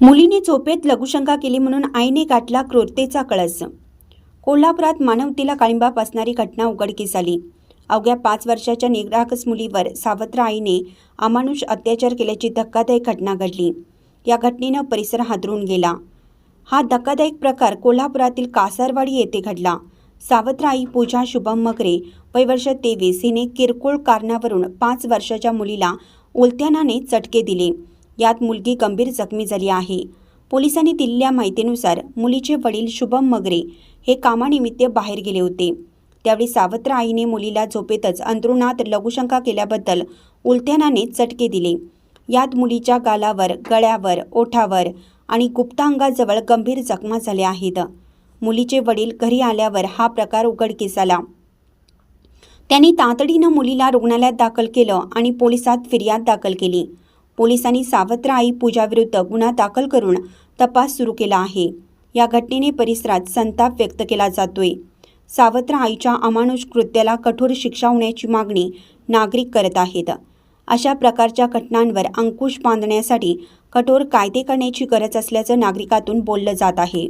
मुलीने झोपेत लघुशंका केली म्हणून आईने गाठला क्रूरतेचा कळस. कोल्हापुरात मानवतेला काळिंबाप असणारी घटना उघडकीस आली. अवघ्या पाच वर्षाच्या निरागस मुलीवर सावत्र आईने अमानुष अत्याचार केल्याची धक्कादायक घटना घडली. या घटनेनं परिसर हादरून गेला. हा धक्कादायक प्रकार कोल्हापुरातील कासारवाडी येथे घडला. सावत्र आई पूजा शुभम मगरे वय वर्ष तेवीस हिने किरकोळ कारणावरून पाच वर्षाच्या मुलीला उलथ्यानाने चटके दिले. यात मुलगी गंभीर जखमी झाली आहे. पोलिसांनी दिलेल्या माहितीनुसार मुलीचे वडील शुभम मगरे हे कामानिमित्त बाहेर गेले होते. त्यावेळी सावत्र आईने मुलीला झोपेतच अंतरुणात लघुशंका केल्याबद्दल उलट्यानाने चटके दिले. यात मुलीच्या गालावर गळ्यावर ओठावर आणि गुप्तांगाजवळ गंभीर जखमा झाल्या आहेत. मुलीचे वडील घरी आल्यावर हा प्रकार उघडकीस आला. त्यांनी तातडीनं मुलीला रुग्णालयात दाखल केलं आणि पोलिसात फिर्याद दाखल केली. पोलिसांनी सावत्र आई पूजाविरुद्ध गुन्हा दाखल करून तपास सुरू केला आहे. या घटनेने परिसरात संताप व्यक्त केला जातोय. सावत्र आईच्या अमानुष कृत्याला कठोर शिक्षा होण्याची मागणी नागरिक करत आहेत. अशा प्रकारच्या घटनांवर अंकुश बांधण्यासाठी कठोर कायदे करण्याची गरज असल्याचं नागरिकातून बोललं जात आहे.